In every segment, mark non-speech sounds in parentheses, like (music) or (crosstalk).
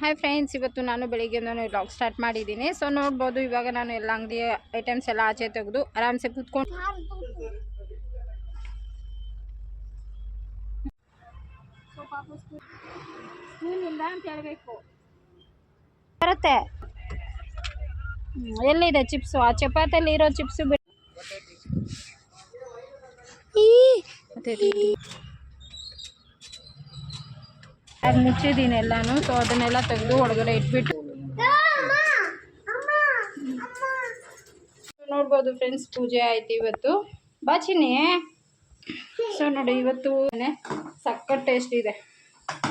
Hi friends ಇವತ್ತು ನಾನು ಬೆಳಿಗ್ಗೆಯಿಂದನೂ ವ್ಲಾಗ್ ಸ್ಟಾರ್ಟ್ ಮಾಡಿದ್ದೀನಿ. ಸೊ ನೋಡ್ಬೋದು, ಇವಾಗ ನಾನು ಎಲ್ಲ ಅಂಗಡಿ ಐಟಮ್ಸ್ ಎಲ್ಲ ಆಚೆ ತೆಗೆದು ಆರಾಮ್ಸೆ ಕೂತ್ಕೊಂಡು ಬರುತ್ತೆ. ಎಲ್ಲಿದೆ ಚಿಪ್ಸು ಆ ಚಪಾತಿಯಲ್ಲಿ ಇರೋ ಚಿಪ್ಸು ಅದೇ. ಅದು ಮುಚ್ಚಿದ್ದೀನಿ ಎಲ್ಲಾನು? ಸೊ ಅದನ್ನೆಲ್ಲ ತೆಗೆದು ಒಳಗಡೆ ಇಟ್ಬಿಟ್ಟು. ನೋಡ್ಬೋದು ಫ್ರೆಂಡ್ಸ್ ಪೂಜೆ ಆಯ್ತು ಇವತ್ತು. ಬಾಚಿನಿ ಸೊ ನೋಡಿ ಇವತ್ತು ಸಕ್ಕತ್ ಟೇಸ್ಟ್ ಇದೆ.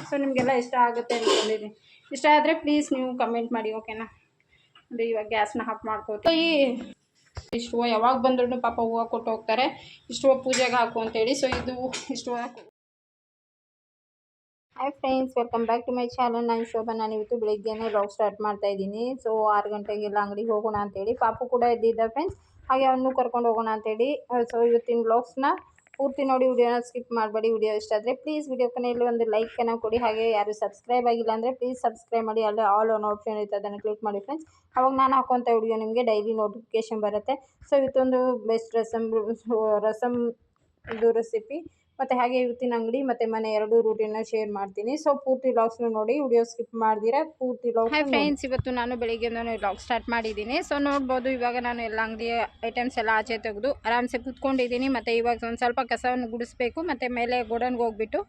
ಸೊ ನಿಮಗೆಲ್ಲ ಇಷ್ಟ ಆಗುತ್ತೆ ಅಂದ್ಕೊಂಡಿದ್ದೀನಿ ಇಷ್ಟ ಆದರೆ ಪ್ಲೀಸ್ ನೀವು ಕಮೆಂಟ್ ಮಾಡಿ ಓಕೆನಾ ನೋಡಿ ಇವಾಗ ಗ್ಯಾಸ್ನ ಹಾಕಿ ಮಾಡ್ಕೋತೀವಿ. ಈ ಇಷ್ಟು ಯಾವಾಗ ಬಂದ್ರೂ ಪಾಪ ಹೂವು ಕೊಟ್ಟು ಹೋಗ್ತಾರೆ. ಇಷ್ಟು ಹೂವು ಪೂಜೆಗೆ ಹಾಕು ಅಂತೇಳಿ. ಸೊ ಇದು ಇಷ್ಟು ಹೂವು hi friends welcome back to my channel ನಾನು ಶೋಭಾ. ನಾನು ಇವತ್ತು ಬೆಳಿಗ್ಗೆನೇ ಲಾಗ್ ಸ್ಟಾರ್ಟ್ ಮಾಡ್ತಾ ಇದ್ದೀನಿ. ಸೊ ಆರು ಗಂಟೆಗೆಲ್ಲ ಅಂಗಡಿಗೆ ಹೋಗೋಣ ಅಂತೇಳಿ. ಪಾಪು ಕೂಡ ಇದ್ದಿದ್ದ ಫ್ರೆಂಡ್ಸ್ ಹಾಗೆ ಅವನು ಕರ್ಕೊಂಡು ಹೋಗೋಣ ಅಂತೇಳಿ. ಸೊ ಇವತ್ತಿನ ಬ್ಲಾಗ್ಸ್ನ ಪೂರ್ತಿ ನೋಡಿ ವಿಡಿಯೋನ ಸ್ಕಿಪ್ ಮಾಡಬೇಡಿ. ವಿಡಿಯೋ ಇಷ್ಟ ಆದರೆ ಪ್ಲೀಸ್ ವಿಡಿಯೋ ಕೊನೆಯಲ್ಲಿ ಒಂದು ಲೈಕನ್ನು ಕೊಡಿ. ಹಾಗೆ ಯಾರು ಸಬ್ಸ್ಕ್ರೈಬ್ ಆಗಿಲ್ಲ ಅಂದರೆ ಪ್ಲೀಸ್ ಸಬ್ಸ್ಕ್ರೈಬ್ ಮಾಡಿ. ಅಲ್ಲಿ ಆಲ್ ಆನ್ ಆಪ್ಷನ್ ಇರುತ್ತೆ ಅದನ್ನು ಕ್ಲಿಕ್ ಮಾಡಿ ಫ್ರೆಂಡ್ಸ್ ಅವಾಗ ನಾನು ಹಾಕುವಂಥ ವಿಡಿಯೋ ನಿಮಗೆ ಡೈಲಿ ನೋಟಿಫಿಕೇಶನ್ ಬರುತ್ತೆ. ಸೊ ಇದೊಂದು ಬೆಸ್ಟ್ ರಸಮ್ ರಸಮ್ ಇದು ರೆಸಿಪಿ ಮತ್ತು ಹಾಗೆ ಇವತ್ತಿನ ಅಂಗಡಿ ಮತ್ತು ಮನೆ ಎರಡು ರೂಟೀನ ಶೇರ್ ಮಾಡ್ತೀನಿ. ಸೊ ಪೂರ್ತಿ ವ್ಲಾಗ್ಸ್ನ ನೋಡಿ ವಿಡಿಯೋ ಸ್ಕಿಪ್ ಮಾಡಿದಿರಾ ಪೂರ್ತಿ ವ್ಲಾಗ್ಸ್ ಹಾಯ್ ಫ್ರೆಂಡ್ಸ್ ಇವತ್ತು ನಾನು ಬೆಳಿಗ್ಗೆಯಿಂದನೂ ವ್ಲಾಗ್ ಸ್ಟಾರ್ಟ್ ಮಾಡಿದ್ದೀನಿ. ಸೊ ನೋಡ್ಬೋದು ಇವಾಗ ನಾನು ಎಲ್ಲ ಅಂಗಡಿ ಐಟಮ್ಸ್ ಎಲ್ಲ ಆಚೆ ತೆಗೆದು ಆರಾಮ್ಸೆ ಕೂತ್ಕೊಂಡಿದ್ದೀನಿ. ಮತ್ತು ಇವಾಗ ಒಂದು ಸ್ವಲ್ಪ ಕಸವನ್ನು ಗುಡಿಸ್ಬೇಕು ಮತ್ತು ಮೇಲೆ ಗೋಡನ್ಗೆ ಹೋಗ್ಬಿಟ್ಟು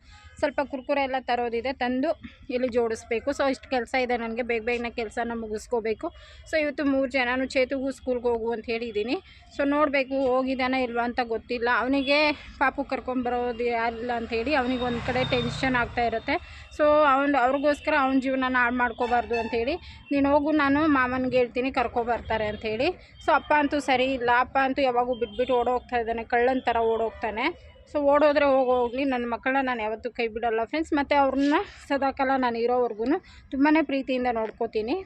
ಸ್ವಲ್ಪ ಕುರ್ಕುರೆ ಎಲ್ಲ ತರೋದಿದೆ, ತಂದು ಇಲ್ಲಿ ಜೋಡಿಸ್ಬೇಕು. ಸೊ ಇಷ್ಟು ಕೆಲಸ ಇದೆ ನನಗೆ. ಬೇಗ ಬೇಗನೆ ಕೆಲಸನ ಮುಗಿಸ್ಕೋಬೇಕು. ಸೊ ಇವತ್ತು ಮೂರು ಜನನೂ ಚೇತುಗೂ ಸ್ಕೂಲ್ಗೆ ಹೋಗು ಅಂತ ಹೇಳಿದ್ದೀನಿ. ಸೊ ನೋಡಬೇಕು ಹೋಗಿದ್ದಾನೆ ಇಲ್ವಾ ಅಂತ ಗೊತ್ತಿಲ್ಲ. ಅವನಿಗೆ ಪಾಪು ಕರ್ಕೊಂಬರೋದು ಯಾರಿಲ್ಲ ಅಂಥೇಳಿ ಅವನಿಗೆ ಒಂದು ಕಡೆ ಟೆನ್ಷನ್ ಆಗ್ತಾ ಇರುತ್ತೆ. ಸೊ ಅವ್ನು, ಅವ್ರಿಗೋಸ್ಕರ ಅವ್ನ ಜೀವನನ ಹಾಳು ಮಾಡ್ಕೋಬಾರ್ದು ಅಂಥೇಳಿ ನೀನು ಹೋಗು, ನಾನು ಮಾಮನಿಗೆ ಹೇಳ್ತೀನಿ ಕರ್ಕೊಬರ್ತಾರೆ ಅಂಥೇಳಿ ಸೊ ಅಪ್ಪ ಅಂತೂ ಸರಿ ಇಲ್ಲ. ಅಪ್ಪ ಅಂತೂ ಯಾವಾಗೂ ಬಿಟ್ಬಿಟ್ಟು ಓಡೋಗ್ತಾ ಇದ್ದಾನೆ. ಕಳ್ಳನ ಥರ ಓಡೋಗ್ತಾನೆ. ಸೊ ಓಡೋದ್ರೆ ಹೋಗೋಗ್ಲಿ ನನ್ನ ಮಕ್ಕಳನ್ನ ನಾನು ಯಾವತ್ತೂ ಕೈ ಬಿಡೋಲ್ಲ. ಫ್ರೆಂಡ್ಸ್ ಮತ್ತು ಅವ್ರನ್ನ ಸದಾಕಾಲ ನಾನು ಇರೋವರೆಗೂ ತುಂಬಾ ಪ್ರೀತಿಯಿಂದ ನೋಡ್ಕೋತೀನಿ.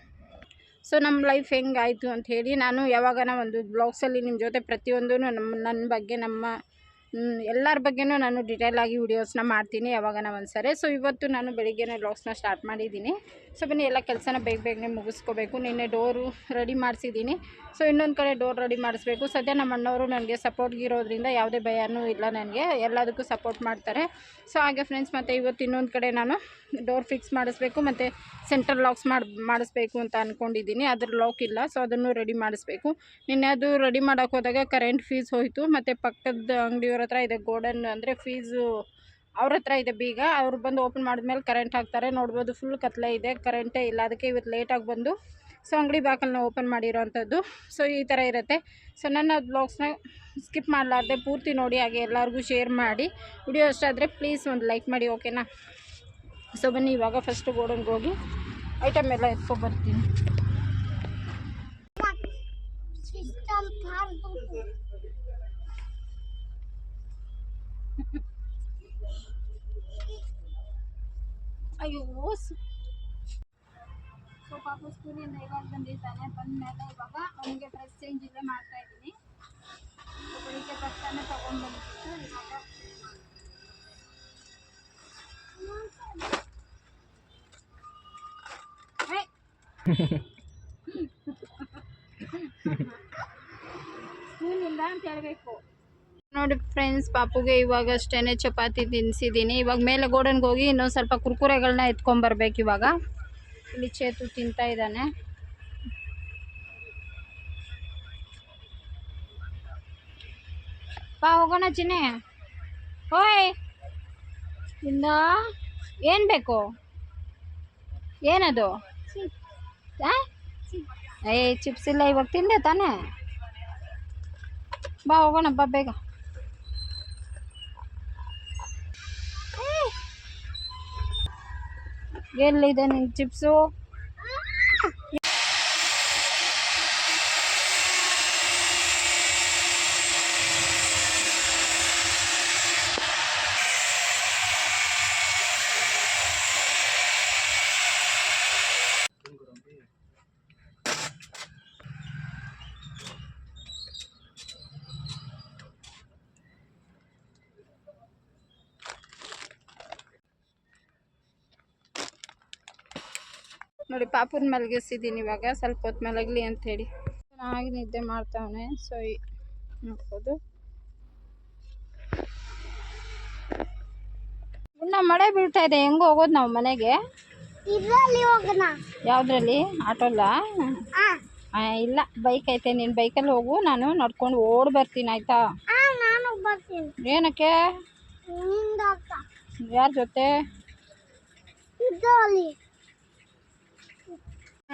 ಸೊ ನಮ್ಮ ಲೈಫ್ ಹೆಂಗಾಯಿತು ಅಂತ ಹೇಳಿ ನಾನು ಯಾವಾಗನ ಒಂದು ಬ್ಲಾಗ್ಸಲ್ಲಿ ನಿಮ್ಮ ಜೊತೆ ಪ್ರತಿಯೊಂದೂ ನಮ್ಮ ನನ್ನ ಬಗ್ಗೆ, ನಮ್ಮ ಎಲ್ಲರ ಬಗ್ಗೆನೂ ನಾನು ಡಿಟೇಲ್ ಆಗಿ ವೀಡಿಯೋಸ್ನ ಮಾಡ್ತೀನಿ ಯಾವಾಗನ ಒಂದು ಸರಿ ಸೊ ಇವತ್ತು ನಾನು ಬೆಳಿಗ್ಗೆನೇ ಬ್ಲಾಗ್ಸ್ನ ಸ್ಟಾರ್ಟ್ ಮಾಡಿದ್ದೀನಿ. ಸೊ ಬನ್ನಿ, ಎಲ್ಲ ಕೆಲಸನ ಬೇಗ ಬೇಗನೆ ಮುಗಿಸ್ಕೋಬೇಕು. ನಿನ್ನೆ ಡೋರು ರೆಡಿ ಮಾಡಿಸಿದ್ದೀನಿ. ಸೊ ಇನ್ನೊಂದು ಕಡೆ ಡೋರ್ ರೆಡಿ ಮಾಡಿಸ್ಬೇಕು. ಸದ್ಯ ನಮ್ಮ ಅಣ್ಣವರು ನನಗೆ ಸಪೋರ್ಟ್ಗೆ ಇರೋದ್ರಿಂದ ಯಾವುದೇ ಭಯನೂ ಇಲ್ಲ ನನಗೆ. ಎಲ್ಲದಕ್ಕೂ ಸಪೋರ್ಟ್ ಮಾಡ್ತಾರೆ. ಸೊ ಹಾಗೆ ಫ್ರೆಂಡ್ಸ್ ಮತ್ತು ಇವತ್ತು ಇನ್ನೊಂದು ಕಡೆ ನಾನು ಡೋರ್ ಫಿಕ್ಸ್ ಮಾಡಿಸ್ಬೇಕು, ಮತ್ತು ಸೆಂಟ್ರಲ್ ಲಾಕ್ಸ್ ಮಾಡಿ, ಮಾಡಿಸ್ಬೇಕು ಅಂತ ಅಂದ್ಕೊಂಡಿದ್ದೀನಿ ಅದ್ರ ಲಾಕ್ ಇಲ್ಲ, ಸೊ ಅದನ್ನು ರೆಡಿ ಮಾಡಿಸ್ಬೇಕು. ನಿನ್ನೆ ಅದು ರೆಡಿ ಮಾಡೋಕ್ಕೋದಾಗ ಕರೆಂಟ್ ಫೀಸ್ ಹೋಯಿತು. ಮತ್ತು ಪಕ್ಕದ ಅಂಗಡಿಯವ್ರ ಹತ್ರ ಇದೆ ಗೋಡನ್ ಅಂದರೆ ಫೀಸು ಅವ್ರ ಹತ್ರ ಇದೆ ಬೀಗ. ಅವ್ರು ಬಂದು ಓಪನ್ ಮಾಡಿದ್ಮೇಲೆ ಕರೆಂಟ್ ಹಾಕ್ತಾರೆ. ನೋಡ್ಬೋದು ಫುಲ್ ಕತ್ಲೆ ಇದೆ. ಕರೆಂಟೇ ಇಲ್ಲ. ಅದಕ್ಕೆ ಇವತ್ತು ಲೇಟಾಗಿ ಬಂದು ಸೊ ಅಂಗಡಿ ಬಾಕಲ್ನ ಓಪನ್ ಮಾಡಿರೋವಂಥದ್ದು ಸೊ ಈ ಥರ ಇರುತ್ತೆ. ಸೊ ನನ್ನ ಬ್ಲಾಗ್ಸ್ನ ಸ್ಕಿಪ್ ಮಾಡಲಾರ್ದೆ ಪೂರ್ತಿ ನೋಡಿ, ಹಾಗೆ ಎಲ್ಲರಿಗೂ ಶೇರ್ ಮಾಡಿ. ವಿಡಿಯೋ ಇಷ್ಟ ಆದರೆ ಪ್ಲೀಸ್ ಒಂದು ಲೈಕ್ ಮಾಡಿ ಓಕೆನಾ ಸೊ ಬನ್ನಿ, ಇವಾಗ ಫಸ್ಟು ಗೋಡನ್ಗೆ ಹೋಗಿ ಐಟಮ್ ಎಲ್ಲ ಎತ್ಕೊಬರ್ತೀನಿ ಅಯ್ಯೋ ಸೊ ಪಾಪು ಸ್ಕೂಲಿಂದ ಇವಾಗ ಬಂದಿದ್ದಾನೆ ಬಂದಮೇಲೆ ಇವಾಗ ಅವನಿಗೆ ಡ್ರೆಸ್ ಚೇಂಜ್ ಇಲ್ಲೇ ಮಾಡ್ತಾ ಇದ್ದೀನಿ. ಸೊ ಬೆಳಿಗ್ಗೆ ಬರ್ತಾನೆ ತೊಗೊಂಡು ಬಂದ್ಬಿಟ್ಟು ಇವಾಗ ಹೇ! (laughs) ಸ್ಕೂಲಿಂದ ಅಂತ ಹೇಳಬೇಕು. ನೋಡಿ ಫ್ರೆಂಡ್ಸ್, ಪಾಪುಗೆ ಇವಾಗ ಅಷ್ಟೇ ಚಪಾತಿ ತಿನ್ನಿಸಿದ್ದೀನಿ ಇವಾಗ ಮೇಲೆ ಗೋಡನ್ಗೆ ಹೋಗಿ ಇನ್ನೊಂದು ಸ್ವಲ್ಪ ಕುರ್ಕುರೆಗಳನ್ನ ಎತ್ಕೊಂಬರ್ಬೇಕು ಇವಾಗ. ಇಲ್ಲಿ ಚೇತು ತಿಂತಾ ಇದ್ದಾನೆ. ಪಾ ಹೋಗೋಣ ಚಿನ್ನೆ. ಓಯ್! ಇಂದ, ಏನು ಬೇಕು? ಏನದು? ಏ, ಚಿಪ್ಸ್ ಇಲ್ಲ, ಇವಾಗ ತಿಂದೆ ತಾನೆ? ಬಾ ಹೋಗೋಣ ಬಾ ಬೇಗ. ಎಲ್ಲಿದೆ ನಿನ್ ಚಿಪ್ಸು ನೋಡಿ ಪಾಪುನ ಮಲಗಿಸಿದ್ದೀನಿ ಇವಾಗ. ಸ್ವಲ್ಪ ಹೊತ್ತು ಮಲಗಲಿ ಅಂಥೇಳಿ ಚೆನ್ನಾಗಿ ನಿದ್ದೆ ಮಾಡ್ತಾವನೆ. ಸೊ ನೋಡ್ಬೋದು. ಇನ್ನು ಮಳೆ ಬೀಳ್ತಾ ಇದೆ. ಹೆಂಗೆ ಹೋಗೋದು ನಾವು ಮನೆಗೆ? ಯಾವ್ದ್ರಲ್ಲಿ? ಆಟೋಲ್ಲ ಇಲ್ಲ. ಬೈಕ್ ಐತೆ. ನೀನು ಬೈಕಲ್ಲಿ ಹೋಗು. ನಾನು ನಡ್ಕೊಂಡು ಓಡ್ ಬರ್ತೀನಿ ಆಯ್ತಾ? ಏನಕ್ಕೆ? ಯಾರ ಜೊತೆ?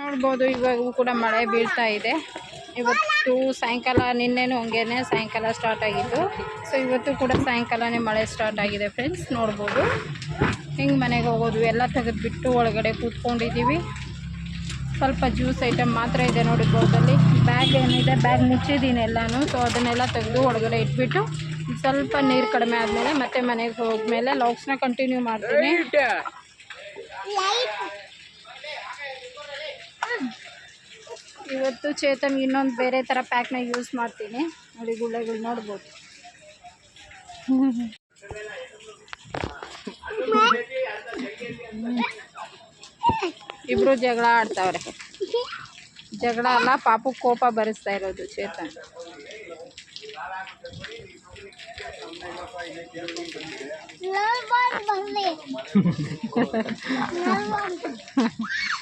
ನೋಡ್ಬೋದು, ಇವಾಗೂ ಕೂಡ ಮಳೆ ಬೀಳ್ತಾ ಇದೆ. ಇವತ್ತು ಸಾಯಂಕಾಲ, ನಿನ್ನೆನೂ ಹಂಗೇನೆ ಸಾಯಂಕಾಲ ಸ್ಟಾರ್ಟ್ ಆಗಿತ್ತು. ಸೊ ಇವತ್ತು ಕೂಡ ಸಾಯಂಕಾಲನೇ ಮಳೆ ಸ್ಟಾರ್ಟ್ ಆಗಿದೆ ಫ್ರೆಂಡ್ಸ್ ನೋಡ್ಬೋದು. ಹಿಂಗೆ ಮನೆಗೆ ಹೋಗೋದು, ಎಲ್ಲ ತೆಗೆದುಬಿಟ್ಟು ಒಳಗಡೆ ಕೂತ್ಕೊಂಡಿದ್ದೀವಿ ಸ್ವಲ್ಪ ಜ್ಯೂಸ್ ಐಟಮ್ ಮಾತ್ರ ಇದೆ ನೋಡಿ ಬೋಟಲ್ಲಿ ಬ್ಯಾಗ್ ಏನಿದೆ ಬ್ಯಾಗ್ ಮುಚ್ಚಿದ್ದೀನಿ ಎಲ್ಲಾನು. ಸೊ ಅದನ್ನೆಲ್ಲ ತೆಗೆದು ಒಳಗಡೆ ಇಟ್ಬಿಟ್ಟು ಸ್ವಲ್ಪ ನೀರು ಕಡಿಮೆ ಆದಮೇಲೆ ಮತ್ತೆ ಮನೆಗೆ ಹೋದ್ಮೇಲೆ ಲಾಕ್ಸ್ನ ಕಂಟಿನ್ಯೂ ಮಾಡ್ತೀನಿ. ಇವತ್ತು ಚೇತನ್ ಇನ್ನೊಂದು ಬೇರೆ ಥರ ಪ್ಯಾಕ್ನ ಯೂಸ್ ಮಾಡ್ತೀನಿ. ನೋಡಿ ಗುಳ್ಳೆಗಳು ನೋಡ್ಬೋದು. ಇಬ್ರು ಜಗಳ ಆಡ್ತಾವ್ರೆ. ಜಗಳ ಅಲ್ಲ ಪಾಪು ಕೋಪ ಬರಿಸ್ತಾ ಇರೋದು Chetan. (laughs)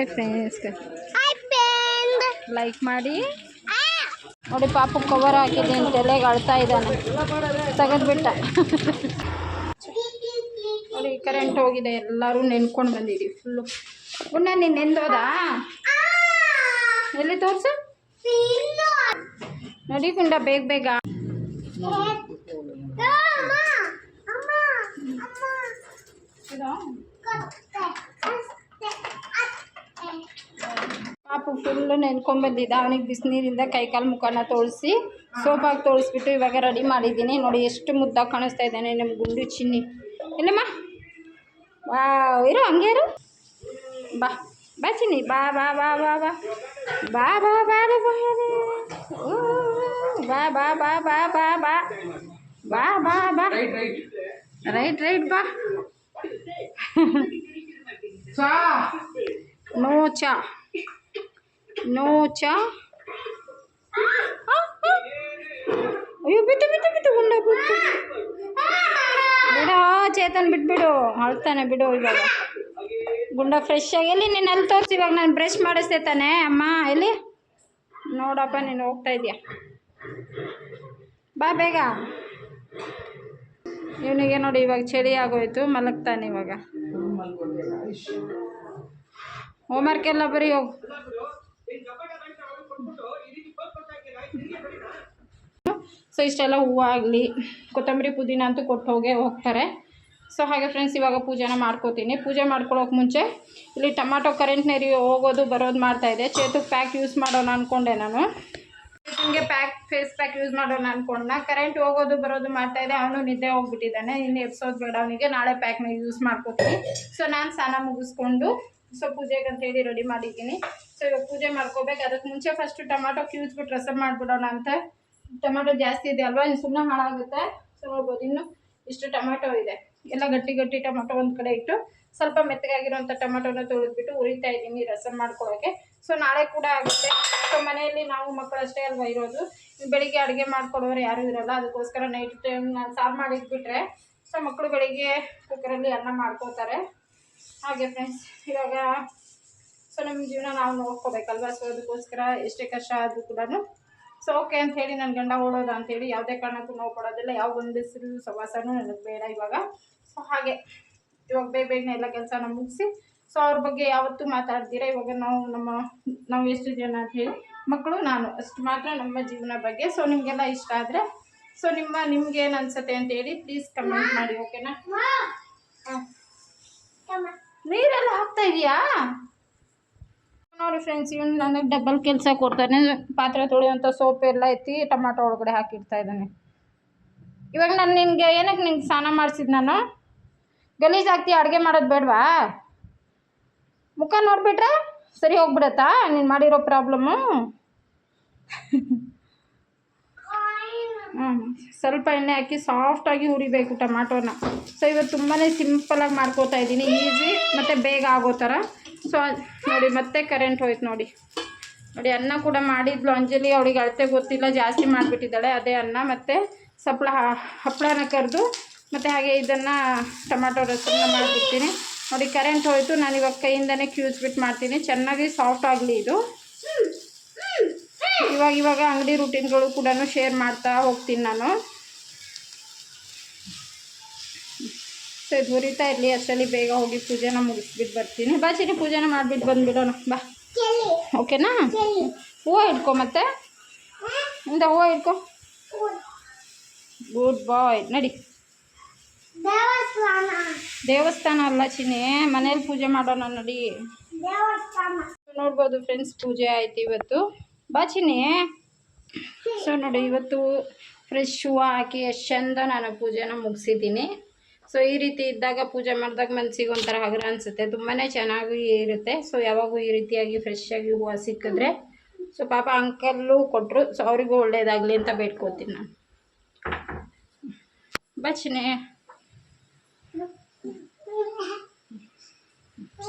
Hi friends hi friend like ಮಾಡಿ. ನೋಡಿ ಪಾಪ ಕವರ್ ಹಾಕಿದೆ ಅಂತ ತಲೆಗೆ ಅಳ್ತಾ ಇದ್ದಾನೆ. ಬಿಟ್ಟ. ನೋಡಿ ಕರೆಂಟ್ ಹೋಗಿದೆ. ಎಲ್ಲರೂ ನೆನ್ಕೊಂಡು ಬಂದಿದ್ದೀವಿ. ಫುಲ್ಲು ಪುಣ್ಣ ನೀನು ನೆಂದೋದಾ? ಎಲ್ಲಿ ತೋರಿಸು? ನೋಡಿ ಕುಂಡ ಬೇಗ ಬೇಗ. ಇದು? ಪಾಪು ಫುಲ್ಲು ನೆನ್ಕೊಂಡು ಬಂದಿದ್ದ ಅವನಿಗೆ ಬಿಸಿನೀರಿಂದ ಕೈಕಾಲು ಮುಖನ ತೋಳಿಸಿ ಸೋಪಾಗಿ ತೋಳಿಸ್ಬಿಟ್ಟು ಇವಾಗ ರೆಡಿ ಮಾಡಿದ್ದೀನಿ ನೋಡಿ ಎಷ್ಟು ಮುದ್ದಾಗಿ ಕಾಣಿಸ್ತಾ ಇದ್ದಾನೆ ನಮ್ಮ ಗುಂಡು ಚಿನ್ನಿ ಇಲ್ಲಮ್ಮ ವಾ ಇರು ಹಂಗೆ ಇರು ಬಾ ಬಾ ಚಿನ್ನಿ ಬಾ ಬಾ ಬಾ ಬಾ ಬಾ ಬಾ ಬಾ ಬಾ ಬಾ ಬಾ. ಬಾ ಬಾ ಬಾ ಬಾ ಬಾ ಬಾ ಬಾ ಬಾ ಬಾ ರೈಟ್ ರೈಟ್ ಬಾ ನೋ ಚಾ ನೋ ಚಾ ಆ, ಆ. ಅಯ್ಯೋ ಬಿತ್ತು ಬಿತ್ತು ಬಿತ್ತು ಗುಂಡ ಬಿತ್ತು ಬಿಡೋ ಚೇತನ್ ಬಿಟ್ಬಿಡು. ಅಳ್ತಾನೆ ಬಿಡು ಇವಾಗ. ಗುಂಡ ಫ್ರೆಶ್ ಆಗಿ ಎಲ್ಲಿ ನೀನು ಅಲ್ಲಿ ತೋರಿಸಿ ಇವಾಗ ನಾನು ಬ್ರಷ್ ಮಾಡಿಸ್ತೇ ತಾನೆ ಅಮ್ಮ? ಎಲ್ಲಿ? ನೋಡಪ್ಪ ನೀನು ಹೋಗ್ತಾ ಇದೀಯ ಬಾ ಬೇಗ. ಇವನಿಗೆ ನೋಡಿ ಇವಾಗ ಚಳಿ ಆಗೋಯ್ತು ಮಲಗ್ತಾನೆ ಇವಾಗ. ಹೋಮ್ವರ್ಕ್ ಎಲ್ಲ ಬರೀ ಹೋಗು. ಸೊ, ಇಷ್ಟೆಲ್ಲ ಹೂವು ಆಗಲಿ, ಕೊತ್ತಂಬರಿ ಪುದೀನ ಅಂತೂ ಕೊಟ್ಟು ಹೋಗೇ ಹೋಗ್ತಾರೆ. ಸೊ, ಹಾಗೆ ಫ್ರೆಂಡ್ಸ್ ಇವಾಗ ಪೂಜೆನ ಮಾಡ್ಕೋತೀನಿ. ಪೂಜೆ ಮಾಡ್ಕೊಳ್ಳೋಕೆ ಮುಂಚೆ ಇಲ್ಲಿ ಟೊಮಾಟೊ ಕರೆಂಟ್ ನೀರು ಹೋಗೋದು, ಬರೋದು ಮಾಡ್ತಾಯಿದ್ದೆ ಚೇತುಗೆ ಪ್ಯಾಕ್ ಯೂಸ್ ಮಾಡೋಣ ಅಂದ್ಕೊಂಡೆ ನಾನು. ಹಿಂಗೆ ಪ್ಯಾಕ್ ಫೇಸ್ ಪ್ಯಾಕ್ ಯೂಸ್ ಮಾಡೋಣ ಅಂದ್ಕೊಂಡ ಕರೆಂಟ್ ಹೋಗೋದು, ಬರೋದು ಮಾಡ್ತಾ ಇದೆ ಅವನು ನಿದ್ದೆ ಹೋಗ್ಬಿಟ್ಟಿದ್ದಾನೆ. ಇನ್ನು ಎಪ್ಸೋದು ಬೇಡ ಅವನಿಗೆ. ನಾಳೆ ಪ್ಯಾಕ್ನ ಯೂಸ್ ಮಾಡ್ಕೋತೀನಿ. ಸೊ, ನಾನು ಸ್ನಾನ ಮುಗಿಸ್ಕೊಂಡು, ಸೊ, ಪೂಜೆಗೆ ಅಂತೇಳಿ ರೆಡಿ ಮಾಡಿದ್ದೀನಿ. ಸೊ, ಇವಾಗ ಪೂಜೆ ಮಾಡ್ಕೋಬೇಕು. ಅದಕ್ಕೆ ಮುಂಚೆ ಫಸ್ಟು ಟೊಮಾಟೊ ಕ್ಯೂಸ್ಬಿಟ್ಟು ರಸಮ್ ಮಾಡಿಬಿಡೋಣ ಅಂತ ಟೊಮೆಟೊ ಜಾಸ್ತಿ ಇದೆ ಅಲ್ವಾ? ಇನ್ನು ಸುಮ್ಮನೆ ಹಾಳಾಗುತ್ತೆ. ಸೊ ನೋಡ್ಬೋದು ಇನ್ನು ಇಷ್ಟು ಟೊಮೆಟೊ ಇದೆ. ಎಲ್ಲ ಗಟ್ಟಿ ಗಟ್ಟಿ ಟೊಮೆಟೊ ಒಂದು ಕಡೆ ಇಟ್ಟು ಸ್ವಲ್ಪ ಮೆತ್ತಗಾಗಿರೋಂಥ ಟೊಮೆಟೊನ ತೊಳೆದ್ಬಿಟ್ಟು ಉರಿತಾ ಇದ್ದೀನಿ ರಸಮ್ ಮಾಡ್ಕೊಳ್ಳೋಕ್ಕೆ ಸೊ ನಾಳೆ ಕೂಡ ಆಗುತ್ತೆ. ಸೊ ಮನೆಯಲ್ಲಿ ನಾವು ಮಕ್ಕಳಷ್ಟೇ ಅಲ್ವಾ ಇರೋದು? ಬೆಳಿಗ್ಗೆ ಅಡುಗೆ ಮಾಡ್ಕೊಡೋರು ಯಾರೂ ಇರೋಲ್ಲ. ಅದಕ್ಕೋಸ್ಕರ ನೈಟ್ ಟೈಮ್ ನಾನು ಸಾರು ಮಾಡಿಟ್ಬಿಟ್ರೆ ಸೊ ಮಕ್ಕಳು ಬೆಳಿಗ್ಗೆ ಕುಕ್ಕರಲ್ಲಿ ಅನ್ನ ಮಾಡ್ಕೋತಾರೆ. ಹಾಗೆ ಫ್ರೆಂಡ್ಸ್ ಇವಾಗ ಸೊ ನಮ್ಮ ಜೀವನ ನಾವು ನೋಡ್ಕೋಬೇಕಲ್ವಾ? ಸೊ ಅದಕ್ಕೋಸ್ಕರ ಎಷ್ಟೇ ಕಷ್ಟ ಆದರೂ ಕೂಡ ಸೊ ಓಕೆ ಅಂತ ಹೇಳಿ ನನ್ನ ಗಂಡ ಓಡೋದು ಅಂತೇಳಿ ಯಾವುದೇ ಕಾರಣಕ್ಕೂ ನೋವು ಕೊಡೋದಿಲ್ಲ. ಯಾವ ಗಂಡಸರು ಸವಾಸನೂ ನನಗೆ ಬೇಡ ಇವಾಗ. ಸೊ ಹಾಗೆ ಇವಾಗ ಬೇಗ ಬೇಗನೆ ಎಲ್ಲ ಕೆಲಸನ ಮುಗಿಸಿ. ಸೊ ಅವ್ರ ಬಗ್ಗೆ ಯಾವತ್ತೂ ಮಾತಾಡ್ತೀರಾ? ಇವಾಗ ನಾವು ನಮ್ಮ ನಾವು ಎಷ್ಟು ಜನ ಅಂತ ಹೇಳಿ ಮಕ್ಕಳು ನಾನು ಅಷ್ಟು ಮಾತ್ರ ನಮ್ಮ ಜೀವನ ಬಗ್ಗೆ. ಸೊ ನಿಮಗೆಲ್ಲ ಇಷ್ಟ ಆದರೆ ಸೊ ನಿಮ್ಮ ನಿಮ್ಗೆ ಏನು ಅನ್ಸುತ್ತೆ ಅಂತ ಹೇಳಿ ಪ್ಲೀಸ್ ಕಮೆಂಟ್ ಮಾಡಿ ಓಕೆನಾ ನೀರೆಲ್ಲ ಹಾಕ್ತಾ ಇದೀಯಾ? ನೋಡಿ ಫ್ರೆಂಡ್ಸ್ ಇವನು ನನಗೆ ಡಬಲ್ ಕೆಲಸ ಕೊಡ್ತಾನೆ. ಪಾತ್ರೆ ತೊಳೆಯುವಂಥ ಸೋಪ್ ಎಲ್ಲ ಎತ್ತಿ ಟೊಮಾಟೊ ಒಳಗಡೆ ಹಾಕಿಡ್ತಾ ಇದ್ದಾನೆ. ಇವಾಗ ನಾನು ನಿನಗೆ ಏನಕ್ಕೆ ನಿಂಗೆ ಸ್ನಾನ ಮಾಡಿಸಿದ್ದು ನಾನು? ಗಲೀಜು ಹಾಕ್ತಿ ಅಡುಗೆ ಮಾಡೋದು ಬೇಡವಾ? ಮುಖ ನೋಡಿಬಿಟ್ರೆ ಸರಿ ಹೋಗ್ಬಿಡತ್ತಾ? ನೀನು ಮಾಡಿರೋ ಪ್ರಾಬ್ಲಮ್ಮು ಹ್ಞೂ ಸ್ವಲ್ಪ ಎಣ್ಣೆ ಹಾಕಿ ಸಾಫ್ಟಾಗಿ ಹುರಿಬೇಕು ಟೊಮ್ಯಾಟೋನ. ಸೊ ಇವತ್ತು ತುಂಬಾ ಸಿಂಪಲಾಗಿ ಮಾಡ್ಕೋತಾ ಇದ್ದೀನಿ, ಈಸಿ ಮತ್ತು ಬೇಗ ಆಗೋ ಥರ. ಸೊ ನೋಡಿ, ಮತ್ತೆ ಕರೆಂಟ್ ಹೋಯ್ತು ನೋಡಿ. ನೋಡಿ, ಅನ್ನ ಕೂಡ ಮಾಡಿದ್ಲು. ಅಂಜಲಿ ಅವಳಿಗೆ ಅಳತೆ ಗೊತ್ತಿಲ್ಲ, ಜಾಸ್ತಿ ಮಾಡಿಬಿಟ್ಟಿದ್ದಾಳೆ. ಅದೇ ಅನ್ನ ಮತ್ತು ಸಪ್ಳ ಹಪ್ಪಳನ ಕರೆದು ಮತ್ತು ಹಾಗೆ ಇದನ್ನು ಟೊಮಾಟೊ ರಸನ್ನ ಮಾಡಿಬಿಡ್ತೀನಿ. ನೋಡಿ ಕರೆಂಟ್ ಹೋಯಿತು. ನಾನು ಇವಾಗ ಕೈಯಿಂದನೇ ಕ್ಯೂಸ್ಬಿಟ್ಟು ಮಾಡ್ತೀನಿ. ಚೆನ್ನಾಗಿ ಸಾಫ್ಟ್ ಆಗಲಿ ಇದು. ಇವಾಗ ಇವಾಗ ಅಂಗಡಿ ರೂಟೀನ್ಗಳು ಕೂಡ ಶೇರ್ ಮಾಡ್ತಾ ಹೋಗ್ತೀನಿ ನಾನು. ಸೊ ಇದು ಹುರಿತಾ ಇರಲಿ ಅಷ್ಟರಲ್ಲಿ ಬೇಗ ಹೋಗಿ ಪೂಜೆನ ಮುಗಿಸ್ಬಿಟ್ಟು ಬರ್ತೀನಿ. ಬಾ ಚಿನಿ ಪೂಜೆನ ಮಾಡಿಬಿಟ್ಟು ಬಂದುಬಿಡೋಣ. ಬಾ. ಓಕೆನಾ? ಹೂವು ಇಟ್ಕೊ ಮತ್ತೆ? ಇಂದ ಹೂವು ಇಟ್ಕೊ ಗುಡ್ ಬಾಯ್ ನಡಿ. ದೇವಸ್ಥಾನ. ಅಲ್ಲ ಚಿನಿ ಮನೇಲಿ ಪೂಜೆ ಮಾಡೋಣ ನಡಿ. ನೋಡ್ಬೋದು ಫ್ರೆಂಡ್ಸ್ ಪೂಜೆ ಆಯ್ತು ಇವತ್ತು. ಬಾ ಚಿನಿ ಸೊ ನೋಡಿ ಇವತ್ತು ಫ್ರೆಶ್ ಹೂವು ಹಾಕಿ ಎಷ್ಟು ಚಂದ ನಾನು ಪೂಜೆನ ಮುಗಿಸಿದ್ದೀನಿ. ಸೊ ಈ ರೀತಿ ಇದ್ದಾಗ ಪೂಜೆ ಮಾಡಿದಾಗ ಮನಸ್ಸಿಗೆ ಒಂಥರ ಹಗುರ ಅನಿಸುತ್ತೆ. ತುಂಬಾ ಚೆನ್ನಾಗಿ ಇರುತ್ತೆ. ಸೊ ಯಾವಾಗೂ ಈ ರೀತಿಯಾಗಿ ಫ್ರೆಶ್ ಆಗಿ ಹೂವು ಸಿಕ್ಕಿದ್ರೆ ಸೊ ಪಾಪ ಅಂಕಲ್ಲು ಕೊಟ್ಟರು ಸೊ ಅವರಿಗೂ ಒಳ್ಳೇದಾಗಲಿ ಅಂತ ಬೇಡ್ಕೋತೀನಿ ನಾನು. ಬಚ್ಚನೆ ಚಿನಿ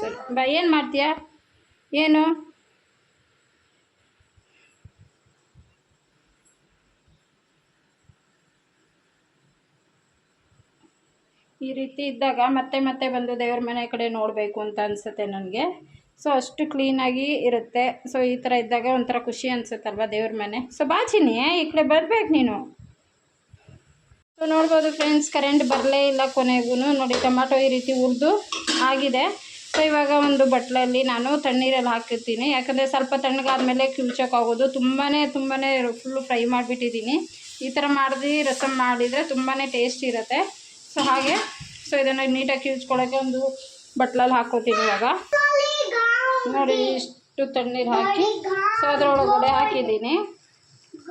ಸರಿ. ಬಾ, ಏನು ಮಾಡ್ತೀಯಾ? ಏನು? ಈ ರೀತಿ ಇದ್ದಾಗ ಮತ್ತೆ ಮತ್ತೆ ಬಂದು ದೇವ್ರ ಮನೆ ಕಡೆ ನೋಡಬೇಕು ಅಂತ ಅನಿಸುತ್ತೆ ನನಗೆ. ಸೊ ಅಷ್ಟು ಕ್ಲೀನಾಗಿ ಇರುತ್ತೆ. ಸೊ ಈ ಥರ ಇದ್ದಾಗ ಒಂಥರ ಖುಷಿ ಅನಿಸುತ್ತಲ್ವ ದೇವ್ರ ಮನೆ? ಸೊ ಬಾಚಿನಿ ಈ ಕಡೆ ಬರಬೇಕು ನೀನು. ಸೊ ನೋಡ್ಬೋದು ಫ್ರೆಂಡ್ಸ್ ಕರೆಂಟ್ ಬರಲೇ ಇಲ್ಲ ಕೊನೆಗೂ ನೋಡಿ ಟೊಮ್ಯಾಟೊ ಈ ರೀತಿ ಉರಿದು ಆಗಿದೆ. ಸೊ ಇವಾಗ ಒಂದು ಬಟ್ಲಲ್ಲಿ ನಾನು ತಣ್ಣೀರಲ್ಲಿ ಹಾಕಿರ್ತೀನಿ. ಯಾಕಂದರೆ ಸ್ವಲ್ಪ ತಣ್ಣಗಾದ್ಮೇಲೆ ಕಿಳ್ಚೋಕ್ಕಾಗೋದು ತುಂಬಾ ತುಂಬಾ ಫುಲ್ಲು ಫ್ರೈ ಮಾಡಿಬಿಟ್ಟಿದ್ದೀನಿ. ಈ ಥರ ಮಾಡಿದ್ರೆ ರಸಮ್ ಮಾಡಿದರೆ ತುಂಬಾ ಟೇಸ್ಟ್ ಇರುತ್ತೆ. ಸೊ ಹಾಗೆ. ಸೊ ಇದನ್ನು ನೀಟಾಗಿ ಕಿವುಚ್ಕೊಳ್ಳೋಕ್ಕೆ ಒಂದು ಬಟ್ಲಲ್ಲಿ ಹಾಕೋತೀನಿ ಇವಾಗ. ನೋಡಿ, ಇಷ್ಟು ತಣ್ಣೀರು ಹಾಕಿ. ಸೊ ಅದರೊಳಗಡೆ ಹಾಕಿದ್ದೀನಿ.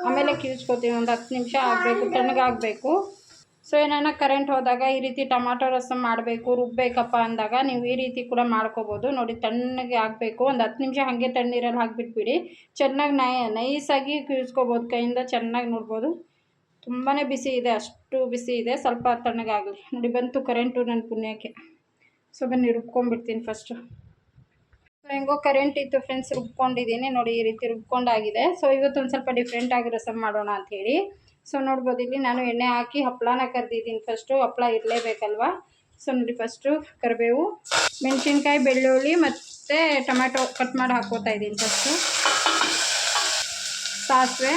ಆಮೇಲೆ ಕಿವುಚ್ಕೋತೀನಿ ಒಂದು ಹತ್ತು ನಿಮಿಷ ಆಗಬೇಕು ತಣ್ಣಗಾಗಬೇಕು ಸೊ ಏನಾನ ಕರೆಂಟ್ ಹೋದಾಗ ಈ ರೀತಿ ಟೊಮಾಟೊ ರಸ ಮಾಡಬೇಕು, ರುಬ್ಬೇಕಪ್ಪ ಅಂದಾಗ ನೀವು ಈ ರೀತಿ ಕೂಡ ಮಾಡ್ಕೋಬೋದು. ನೋಡಿ, ತಣ್ಣಗೆ ಆಗಬೇಕು. ಒಂದು ಹತ್ತು ನಿಮಿಷ ಹಾಗೆ ತಣ್ಣೀರಲ್ಲಿ ಹಾಕಿಬಿಟ್ಬಿಡಿ. ಚೆನ್ನಾಗಿ ನೈ, ನೈಸಾಗಿ ಕೀಳ್ಸ್ಕೊಬೋದು ಕೈಯಿಂದ ಚೆನ್ನಾಗಿ ನೋಡ್ಬೋದು. ತುಂಬಾ ಬಿಸಿ ಇದೆ, ಅಷ್ಟು ಬಿಸಿ ಇದೆ. ಸ್ವಲ್ಪ ತಣ್ಣಗಾಗಲಿ ನೋಡಿ, ಬಂತು ಕರೆಂಟು ನನ್ನ ಪುಣ್ಯಕ್ಕೆ. ಸೊ ಬನ್ನಿ, ರುಬ್ಕೊಂಡ್ಬಿಡ್ತೀನಿ ಫಸ್ಟು ಸೊ ಹೆಂಗೋ ಕರೆಂಟ್ ಇತ್ತು ಫ್ರೆಂಡ್ಸ್ ರುಬ್ಕೊಂಡಿದ್ದೀನಿ. ನೋಡಿ, ಈ ರೀತಿ ರುಬ್ಕೊಂಡಾಗಿದೆ. ಸೊ ಇವತ್ತು ಒಂದು ಸ್ವಲ್ಪ ಆಗಿರೋ ರಸಮ್ ಮಾಡೋಣ ಅಂಥೇಳಿ ಸೊ ನೋಡ್ಬೋದು, ಇಲ್ಲಿ ನಾನು ಎಣ್ಣೆ ಹಾಕಿ ಹಪ್ಪಳನ ಕರೆದಿದ್ದೀನಿ ಫಸ್ಟು ಹಪ್ಪಳ ಇರಲೇಬೇಕಲ್ವ? ಸೊ ನೋಡಿ ಫಸ್ಟು ಕರಿಬೇವು, ಮೆಣಸಿನ್ಕಾಯಿ, ಬೆಳ್ಳುಳ್ಳಿ ಮತ್ತು ಟೊಮ್ಯಾಟೊ ಕಟ್ ಮಾಡಿ ಹಾಕ್ಕೋತಾ ಇದ್ದೀನಿ ಫಸ್ಟು ಸಾಸಿವೆ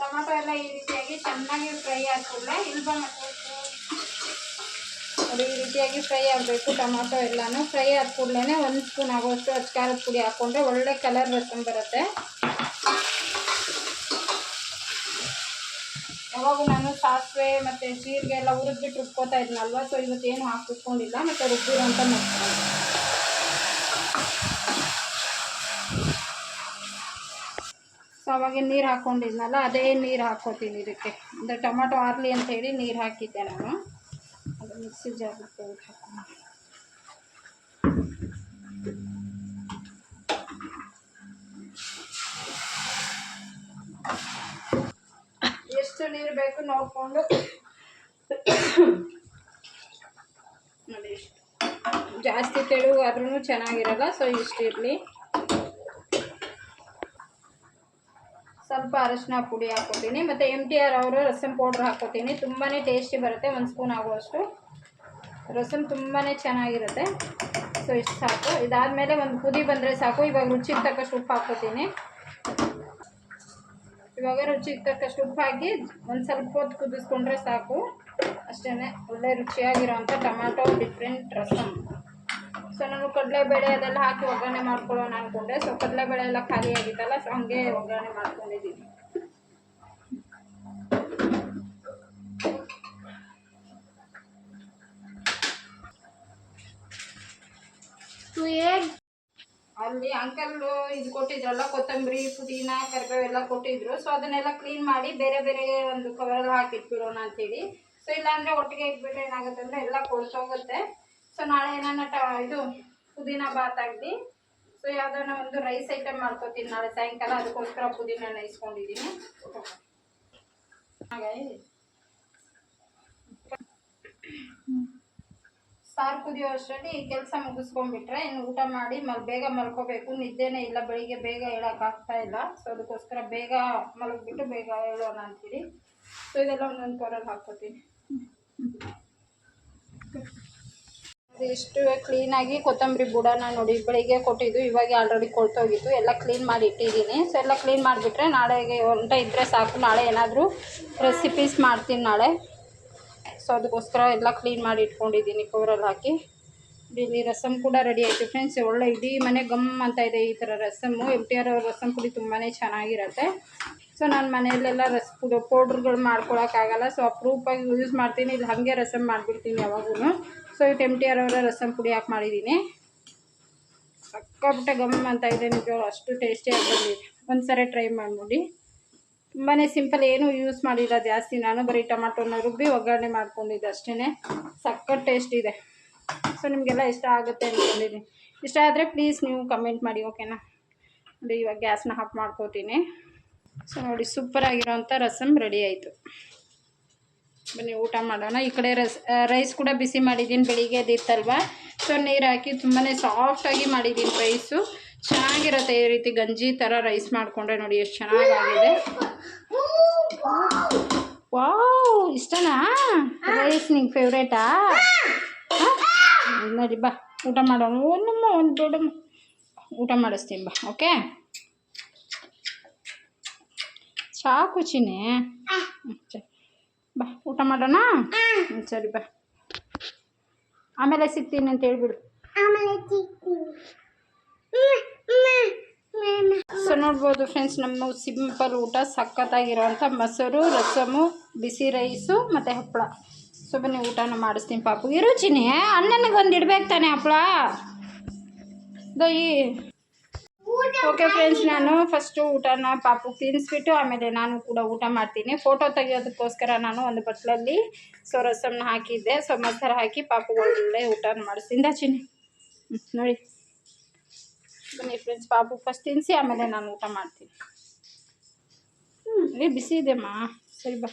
ಟೊಮಾಟೊ ಎಲ್ಲ ಈ ರೀತಿಯಾಗಿ ಚೆನ್ನಾಗಿ ಫ್ರೈ ಆದ್ಮೇಲೆ ಇಲ್ಬ ಅದು ಈ ರೀತಿಯಾಗಿ ಫ್ರೈ ಆಗಬೇಕು, ಟೊಮಾಟೊ ಎಲ್ಲನೂ. ಫ್ರೈ ಆದ ಕೂಡಲೇ ಒಂದು ಸ್ಪೂನ್ ಆಗೋಷ್ಟು ಹಚ್ಚ ಖಾರದ ಪುಡಿ ಹಾಕ್ಕೊಂಡ್ರೆ ಒಳ್ಳೆ ಕಲರ್ ಬರ್ಕೊಂಡು ಬರುತ್ತೆ. ಯಾವಾಗ ನಾನು ಸಾಸಿವೆ ಮತ್ತು ಜೀರಿಗೆ ಎಲ್ಲ ಹುರಿದ್ಬಿಟ್ಟು ರುಬ್ಕೋತಾ ಇದ್ನಲ್ವ, ಸೊ ಇವತ್ತೇನು ಹಾಕಿಸ್ಕೊಂಡಿಲ್ಲ ಮತ್ತು ಅಂತ ಮಸಾಲೆ ಸೊ ಅವಾಗ ನೀರು ಹಾಕ್ಕೊಂಡಿದ್ನಲ್ಲ ಅದೇ ನೀರು ಹಾಕ್ಕೋತೀನಿ ಇದಕ್ಕೆ. ಅಂದರೆ ಟೊಮೊಟೊ ಆರ್ಲಿ ಅಂತ ಹೇಳಿ ನೀರು ಹಾಕಿದ್ದೆ ನಾನು. ಅದು ಮಿಕ್ಸಿ ಜಾರ್ಗೆ ಎಷ್ಟು ನೀರು ಬೇಕು ನೋಡಿಕೊಂಡು. ನೋಡಿ ಜಾಸ್ತಿ ಜಾಸ್ತಿ ತೆಳುವಾದ್ರೂ ಚೆನ್ನಾಗಿರಲ್ಲ, ಸೊ ಇಷ್ಟು ಇರಲಿ ಸ್ವಲ್ಪ ಅರಶಿನ ಪುಡಿ ಹಾಕ್ಕೋತೀನಿ, ಮತ್ತು ಎಂ ಟಿ ಆರ್ ಅವರು ರಸಮ್ ಪೌಡ್ರ್ ಹಾಕ್ಕೋತೀನಿ. ತುಂಬಾ ಟೇಸ್ಟಿ ಬರುತ್ತೆ, ಒಂದು ಸ್ಪೂನ್ ಆಗುವಷ್ಟು. ರಸಮ್ ತುಂಬಾ ಚೆನ್ನಾಗಿರುತ್ತೆ. ಸೊ ಇಷ್ಟು ಸಾಕು. ಇದಾದಮೇಲೆ ಒಂದು ಕುದಿ ಬಂದರೆ ಸಾಕು. ಇವಾಗ ರುಚಿಗೆ ತಕ್ಕಷ್ಟು ಉಪ್ಪು ಹಾಕ್ಕೋತೀನಿ. ಇವಾಗ ರುಚಿಗೆ ತಕ್ಕಷ್ಟು ಉಪ್ಪು ಹಾಕಿ ಒಂದು ಸ್ವಲ್ಪ ಹೊತ್ತು ಕುದಿಸ್ಕೊಂಡ್ರೆ ಸಾಕು. ಅಷ್ಟೇ ಒಳ್ಳೆ ರುಚಿಯಾಗಿರೋವಂಥ ಟೊಮ್ಯಾಟೊ ಡಿಫ್ರೆಂಟ್ ರಸಮ್ ಸೊ ನಾನು ಕಡಲೆಬೇಳೆ ಅದೆಲ್ಲ ಹಾಕಿ ಒಗ್ಗರಣೆ ಮಾಡ್ಕೊಳ್ಳೋಣ ಅಂದ್ಕೊಂಡೆ ಸೊ ಕಡಲೆಬೇಳೆ ಎಲ್ಲ ಖಾಲಿ ಆಗಿತ್ತಲ್ಲ ಸೊ ಹಂಗೆ ಒಗ್ಗರಣೆ ಮಾಡ್ಕೊಂಡಿದ್ದೀನಿ ಅಲ್ಲಿ ಅಂಕಲ್ ಇದು ಕೊಟ್ಟಿದ್ರಲ್ಲ ಕೊತ್ತಂಬರಿ ಪುದೀನ ಕರಿಬೇವು ಎಲ್ಲ ಕೊಟ್ಟಿದ್ರು. ಸೊ ಅದನ್ನೆಲ್ಲ ಕ್ಲೀನ್ ಮಾಡಿ ಬೇರೆ ಬೇರೆ ಒಂದು ಕವರಲ್ಲಿ ಹಾಕಿಟ್ಬಿಡೋಣ ಅಂತೇಳಿ. ಸೊ ಇಲ್ಲಾಂದರೆ ಒಟ್ಟಿಗೆ ಇಟ್ಬಿಟ್ರೆ ಏನಾಗುತ್ತೆ ಅಂದರೆ ಎಲ್ಲ ಕೊಳ್ಸೋಗುತ್ತೆ ಸೊ ನಾಳೆ ಏನಾನ ಇದು ಪುದೀನ ಬಾತ್ ಆಗಲಿ ಸೊ ಯಾವ್ದಾನ ಒಂದು ರೈಸ್ ಐಟಮ್ ಮಾಡ್ಕೋತೀನಿ ನಾಳೆ ಸಾಯಂಕಾಲ, ಅದಕ್ಕೋಸ್ಕರ ಪುದೀನ ಇಸ್ಕೊಂಡಿದ್ದೀನಿ ಹಾಗಾಗಿ ಸಾರು ಕುದಿಯೋ ಅಷ್ಟರಲ್ಲಿ ಕೆಲಸ ಮುಗಿಸ್ಕೊಂಡ್ಬಿಟ್ರೆ ಇನ್ನು ಊಟ ಮಾಡಿ ಮಲ್, ಬೇಗ ಮಲ್ಕೋಬೇಕು. ನಿದ್ದೆನೇ ಇಲ್ಲ, ಬೆಳಿಗ್ಗೆ ಬೇಗ ಹೇಳೋಕ್ಕಾಗ್ತಾ ಇಲ್ಲ. ಸೊ ಅದಕ್ಕೋಸ್ಕರ ಬೇಗ ಮಲಗಿಬಿಟ್ಟು ಬೇಗ ಹೇಳೋಣ ಅಂತೀರಿ. ಸೊ ಇದೆಲ್ಲ ಒಂದೊಂದು ಕೊರಲ್ಲಿ ಹಾಕ್ಕೋತೀನಿ. ಎಷ್ಟು ಕ್ಲೀನಾಗಿ ಕೊತ್ತಂಬರಿ ಬುಡನ ನೋಡಿ, ಬೆಳಿಗ್ಗೆ ಕೊಟ್ಟಿದ್ದು, ಇವಾಗ ಆಲ್ರೆಡಿ ಕೊಳ್ತೋಗಿತ್ತು ಎಲ್ಲ ಕ್ಲೀನ್ ಮಾಡಿ ಇಟ್ಟಿದ್ದೀನಿ. ಸೊ ಎಲ್ಲ ಕ್ಲೀನ್ ಮಾಡಿಬಿಟ್ರೆ ನಾಳೆಗೆ ಒಂಟ ಇದ್ದರೆ ಸಾಕು. ನಾಳೆ ಏನಾದರೂ ರೆಸಿಪೀಸ್ ಮಾಡ್ತೀನಿ ನಾಳೆ. ಸೊ ಅದಕ್ಕೋಸ್ಕರ ಎಲ್ಲ ಕ್ಲೀನ್ ಮಾಡಿ ಇಟ್ಕೊಂಡಿದ್ದೀನಿ ಕವರಲ್ಲಿ ಹಾಕಿ. ಇಲ್ಲಿ ರಸಮ್ ಕೂಡ ರೆಡಿ ಆಯಿತು ಫ್ರೆಂಡ್ಸ್ ಒಳ್ಳೆ ಇಡೀ ಮನೆ ಗಮ್ ಅಂತ ಇದೆ ಈ ಥರ rasam M T R rasam ಪುಡಿ ತುಂಬಾ ಚೆನ್ನಾಗಿರತ್ತೆ. ಸೊ ನಾನು ಮನೆಯಲ್ಲೆಲ್ಲ ರಸ್ ಪುಡಿ ಪೌಡ್ರುಗಳು ಸೊ ಅಪ್ರೂಪಾಗಿ ಯೂಸ್ ಮಾಡ್ತೀನಿ. ಇಲ್ಲಿ ಹಾಗೆ ರಸಮ್ ಮಾಡಿಬಿಡ್ತೀನಿ ಯಾವಾಗೂ ಸೊ ಟಿ ಆರ್ ಅವರ ರಸಮ್ ಪುಡಿ ಹಾಕಿ ಮಾಡಿದ್ದೀನಿ ಸಕ್ಕಾಬಿಟ್ಟೆ ಗಮ್ ಅಂತ ಇದೆ ನಿಮಗೆ ಅಷ್ಟು ಟೇಸ್ಟಿಯಾಗಿ ಬಂದಿದೆ. ಒಂದು ಸರಿ ಟ್ರೈ ಮಾಡಿಬಿಡಿ ತುಂಬಾ ಸಿಂಪಲ್ ಏನು ಯೂಸ್ ಮಾಡಿಲ್ಲ, ಜಾಸ್ತಿ. ನಾನು ಬರೀ ಟೊಮ್ಯಾಟೋನ ರುಬ್ಬಿ ಒಗ್ಗರಣೆ ಮಾಡ್ಕೊಂಡಿದ್ದೆ ಅಷ್ಟೇ ಸಕ್ಕತ್ ಟೇಸ್ಟ್ ಇದೆ. ಸೊ ನಿಮಗೆಲ್ಲ ಇಷ್ಟ ಆಗುತ್ತೆ ಅಂದ್ಕೊಂಡಿದ್ದೀನಿ ಇಷ್ಟ ಆದರೆ ಪ್ಲೀಸ್ ನೀವು ಕಮೆಂಟ್ ಮಾಡಿ ಓಕೆನಾ ನೋಡಿ, ಇವಾಗ ಗ್ಯಾಸ್ನ ಹಾಫ್ ಮಾಡ್ಕೋತೀನಿ. ಸೊ ನೋಡಿ ಸೂಪರಾಗಿರೋಂಥ ರಸಮ್ ರೆಡಿ ಆಯಿತು. ಬನ್ನಿ, ಊಟ ಮಾಡೋಣ. ಈ ಕಡೆ ರಸ್ ರೈಸ್ ಕೂಡ ಬಿಸಿ ಮಾಡಿದ್ದೀನಿ, ಬೆಳಿಗ್ಗೆ ಎದ್ದಿತ್ತಲ್ವ? ಸೊ, ನೀರು ಹಾಕಿ ತುಂಬಾ ಸಾಫ್ಟಾಗಿ ಮಾಡಿದ್ದೀನಿ ರೈಸು ಚೆನ್ನಾಗಿರುತ್ತೆ ಈ ರೀತಿ ಗಂಜಿ ಥರ ರೈಸ್ ಮಾಡಿಕೊಂಡ್ರೆ ನೋಡಿ, ಎಷ್ಟು ಚೆನ್ನಾಗಾಗಿದೆ. ವಾವ್ ಇಷ್ಟನಾ? ರೈಸ್ ನಿಂಗೆ ಫೇವ್ರೇಟಾ ನೋಡಿ ಬಾ, ಊಟ ಮಾಡೋಣ. ಒಂದಮ್ಮ ಒಂದು ದೊಡ್ಡಮ್ಮ ಊಟ ಮಾಡಿಸ್ತೀನಿ, ಬಾ ಓಕೆ ಸಾಕು ಚಿನ್ನೆ. ಬಾ ಊಟ ಮಾಡೋಣ? ಹ್ಮ್, ಸರಿ ಬಾ. ಆಮೇಲೆ ಸಿಗ್ತೀನಿ ಅಂತ ಹೇಳ್ಬಿಡು. ಸೊ ನೋಡ್ಬೋದು ಫ್ರೆಂಡ್ಸ್ ನಮ್ಮ ಸಿಂಪಲ್ ಊಟ ಸಖತ್ತಾಗಿರೋವಂಥ ಮೊಸರು ರಸಮು ಬಿಸಿ ರೈಸು ಮತ್ತು ಹಪ್ಪಳ. ಸೊ ಬನ್ನಿ ಊಟನ ಮಾಡಿಸ್ತೀನಿ ಪಾಪು. ಇರುಚಿನಿ ಅಣ್ಣನಿಗೆ ಒಂದು ಇಡ್ಬೇಕು ತಾನೆ ಹಪ್ಪಳ? ದೊಯ್ಯಿ ಓಕೆ ಫ್ರೆಂಡ್ಸ್ ನಾನು ಫಸ್ಟು ಊಟನ ಪಾಪು ತಿನ್ನಿಸ್ಬಿಟ್ಟು ಆಮೇಲೆ ನಾನು ಕೂಡ ಊಟ ಮಾಡ್ತೀನಿ. ಫೋಟೋ ತೆಗಿಯೋದಕ್ಕೋಸ್ಕರ ನಾನು ಒಂದು ಬಟ್ಲಲ್ಲಿ ಸೊ ರಸಮ್ನ ಹಾಕಿದ್ದೆ. ಸೊ ಮೊಸರು ಹಾಕಿ ಪಾಪು ಒಳ್ಳೆ ಊಟನ ಮಾಡಿಸ್ತೀನಿ ಚಿನ್ನಿ. ನೋಡಿ. ಬನ್ನಿ ಫ್ರೆಂಡ್ಸ್ ಪಾಪು ಫಸ್ಟ್ ತಿನ್ನಿಸಿ ಆಮೇಲೆ ನಾನು ಊಟ ಮಾಡ್ತೀನಿ. ಹ್ಞೂ ಬಿಸಿ ಇದೆಮ್ಮ ಸರಿ, ಬಾ.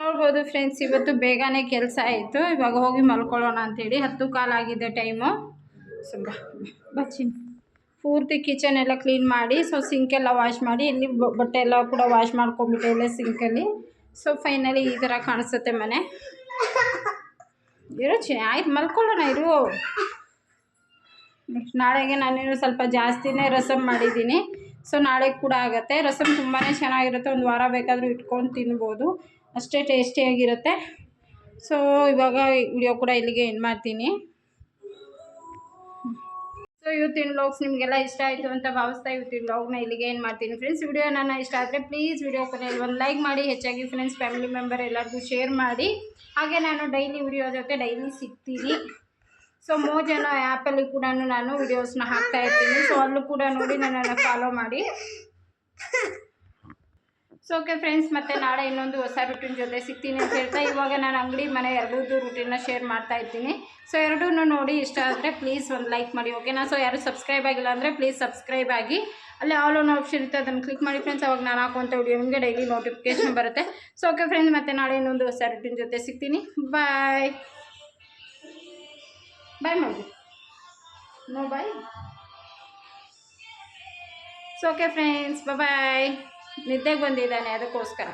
ನೋಡ್ಬೋದು ಫ್ರೆಂಡ್ಸ್ ಇವತ್ತು ಬೇಗನೆ ಕೆಲಸ ಆಯಿತು. ಇವಾಗ ಹೋಗಿ ಮಲ್ಕೊಳ್ಳೋಣ ಅಂತೇಳಿ ಹತ್ತು ಕಾಲಾಗಿದೆ ಟೈಮು ಸೊ ಬಾ ಬಚ್ಚಿನಿ ಪೂರ್ತಿ ಕಿಚನ್ ಎಲ್ಲ ಕ್ಲೀನ್ ಮಾಡಿ ಸೊ ಸಿಂಕೆಲ್ಲ ವಾಶ್ ಮಾಡಿ, ಇಲ್ಲಿ ಬಟ್ಟೆ ಎಲ್ಲ ಕೂಡ ವಾಶ್ ಮಾಡ್ಕೊಂಬಿಟ್ಟೆ ಇಲ್ಲೇ ಸಿಂಕಲ್ಲಿ ಸೊ ಫೈನಲಿ ಈ ಥರ ಕಾಣಿಸುತ್ತೆ ಮನೆ. ಇರೋ ಚೆನ್ನ ಆಯ್ತು ಮಲ್ಕೊಳ್ಳೋಣ, ಇರು. ನಾಳೆಗೆ ನಾನೇನು ಸ್ವಲ್ಪ ಜಾಸ್ತಿನೇ ರಸಮ್ ಮಾಡಿದ್ದೀನಿ. ಸೊ ನಾಳೆ ಕೂಡ ಆಗುತ್ತೆ. ರಸಮ್ ತುಂಬಾ ಚೆನ್ನಾಗಿರುತ್ತೆ. ಒಂದು ವಾರ ಬೇಕಾದರೂ ಇಟ್ಕೊಂಡು ತಿನ್ಬೋದು. ಅಷ್ಟೇ ಟೇಸ್ಟಿಯಾಗಿರುತ್ತೆ ಸೊ ಇವಾಗ ವಿಡಿಯೋ ಕೂಡ ಇಲ್ಲಿಗೆ ಏನು ಮಾಡ್ತೀನಿ. ಸೊ ಇವತ್ತಿನ ವ್ಲಾಗ್ಸ್ ನಿಮಗೆಲ್ಲ ಇಷ್ಟ ಆಯಿತು ಅಂತ ಭಾವಿಸ್ತಾ ಇವತ್ತಿನ ವ್ಲಾಗ್ನ ಇಲ್ಲಿಗೆ ಏನು ಮಾಡ್ತೀನಿ ಫ್ರೆಂಡ್ಸ್ ವಿಡಿಯೋ ನನ್ನ ಇಷ್ಟ ಆದರೆ ಪ್ಲೀಸ್ ವಿಡಿಯೋ ಕೊನೆಯಲ್ಲಿ ಒಂದು ಲೈಕ್ ಮಾಡಿ, ಹೆಚ್ಚಾಗಿ ಫ್ರೆಂಡ್ಸ್ ಫ್ಯಾಮಿಲಿ ಮೆಂಬರ್ ಎಲ್ಲರಿಗೂ ಶೇರ್ ಮಾಡಿ. ಹಾಗೆ ನಾನು ಡೈಲಿ ವಿಡಿಯೋ ಜೊತೆ ಡೈಲಿ ಸಿಗ್ತೀನಿ. ಸೊ ಮೋಜನೋ ಆ್ಯಪಲ್ಲಿ ಕೂಡ ನಾನು ವಿಡಿಯೋಸ್ನ ಹಾಕ್ತಾ ಇರ್ತೀನಿ. ಸೊ ಅಲ್ಲೂ ಕೂಡ ನೋಡಿ ನನ್ನನ್ನು ಫಾಲೋ ಮಾಡಿ. ಸೊ ಫ್ರೆಂಡ್ಸ್ ಮತ್ತೆ ನಾಳೆ ಇನ್ನೊಂದು ಹೊಸ ರುಟೀನ್ ಜೊತೆ ಸಿಗ್ತೀನಿ ಅಂತ ಹೇಳ್ತಾ, ಇವಾಗ ನಾನು ಅಂಗಡಿ ಮನೆ ಎರಡೂದು ರುಟೀನ್ನ ಶೇರ್ ಮಾಡ್ತಾ ಇರ್ತೀನಿ ಸೊ ಎರಡೂ ನೋಡಿ ಇಷ್ಟ ಆದರೆ ಪ್ಲೀಸ್ ಒಂದು ಲೈಕ್ ಮಾಡಿ ಓಕೆನಾ ಸೊ ಯಾರು ಸಬ್ಸ್ಕ್ರೈಬ್ ಆಗಿಲ್ಲ ಅಂದರೆ ಪ್ಲೀಸ್ ಸಬ್ಸ್ಕ್ರೈಬ್ ಆಗಿ, ಅಲ್ಲಿ ಆಲ್ ಓನ್ ಆಪ್ಷನ್ ಇರುತ್ತೆ, ಅದನ್ನು ಕ್ಲಿಕ್ ಮಾಡಿ ಫ್ರೆಂಡ್ಸ್ ಅವಾಗ ನಾನು ಹಾಕುವಂಥ ವಿಡಿಯೋ ನಿಮಗೆ ಡೈಲಿ ನೋಟಿಫಿಕೇಶನ್ ಬರುತ್ತೆ. ಸೊ ಓಕೆ ಫ್ರೆಂಡ್ಸ್ ಮತ್ತೆ ನಾಳೆ ಇನ್ನೊಂದು ಹೊಸ ರುಟೀನ್ ಜೊತೆ ಸಿಗ್ತೀನಿ. ಬಾಯ್ ಬಾಯ್ ಮಾಡಿ no bye so okay friends bye ನಿದ್ದೆಗೆ ಬಂದಿದ್ದಾನೆ ಅದಕ್ಕೋಸ್ಕರ.